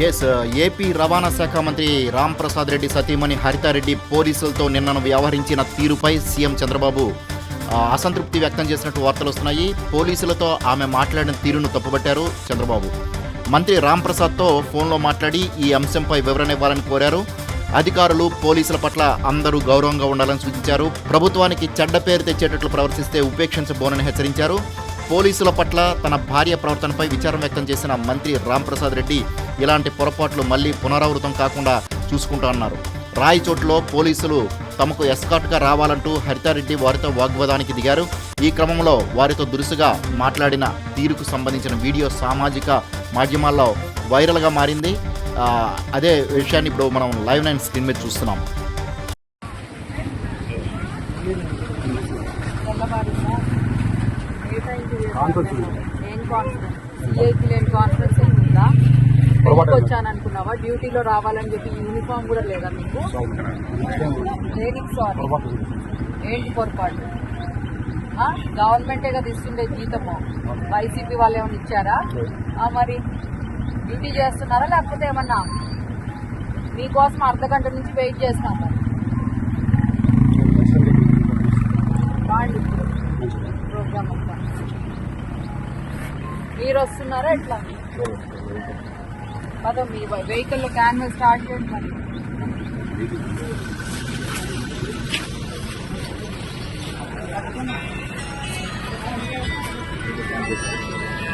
Yes AP uh, రవాణా శాఖ మంత్రి రామ్ ప్రసాద్ రెడ్డి సతీమణి హరితారెడ్డి పోలీసులతో నిన్నను వ్యవహరించిన తీరుపై సీఎం చంద్రబాబు అసంతృప్తి వ్యక్తం చేసినట్టు వార్తలు వస్తున్నాయి. పోలీసులతో ఆమె మాట్లాడిన తీరును తప్పుబట్టారు చంద్రబాబు. మంత్రి రామ్ ప్రసాద్తో ఫోన్లో మాట్లాడి ఈ అంశంపై వివరణ ఇవ్వాలని కోరారు. అధికారులు పోలీసుల పట్ల అందరూ గౌరవంగా ఉండాలని సూచించారు. ప్రభుత్వానికి చెడ్డ పేరు తెచ్చేటట్లు ప్రవర్తిస్తే ఉపేక్షించబోనని హెచ్చరించారు. పోలీసుల పట్ల తన భార్య ప్రవర్తనపై విచారం వ్యక్తం చేసిన మంత్రి రాంప్రసాద్ రెడ్డి ఇలాంటి పొరపాట్లు మళ్ళీ పునరావృతం కాకుండా చూసుకుంటా అన్నారు. రాయచోట్లో పోలీసులు తమకు ఎస్కాట్గా రావాలంటూ హరితారెడ్డి వారితో వాగ్వాదానికి దిగారు. ఈ క్రమంలో వారితో దురుసుగా మాట్లాడిన తీరుకు సంబంధించిన వీడియో సామాజిక మాధ్యమాల్లో వైరల్గా మారింది. అదే విషయాన్ని ఇప్పుడు మనం లైవ్ నైన్ స్క్రీన్ మీద చూస్తున్నాం. లేని వచ్చాను అనుకున్నావా డ్యూటీలో రావాలని చెప్పి యూనిఫామ్ కూడా లేదా మీకు? దేనికి సారీ ఏంటి పొరపాటు? గవర్నమెంటే కదా ఇస్తుండే జీతము. వైసీపీ వాళ్ళు ఏమైనా ఇచ్చారా? మరి డ్యూటీ చేస్తున్నారా? లేకపోతే ఏమన్నా మీకోసం అర్ధ గంట నుంచి వెయిట్ ఇప్పుడు ప్రోగ్రామ్ అంతా. మీరు వస్తున్నారా ఎట్లా? అదో మీ వెహికల్ క్యాన్వల్ స్టార్ట్ చేయండి మరి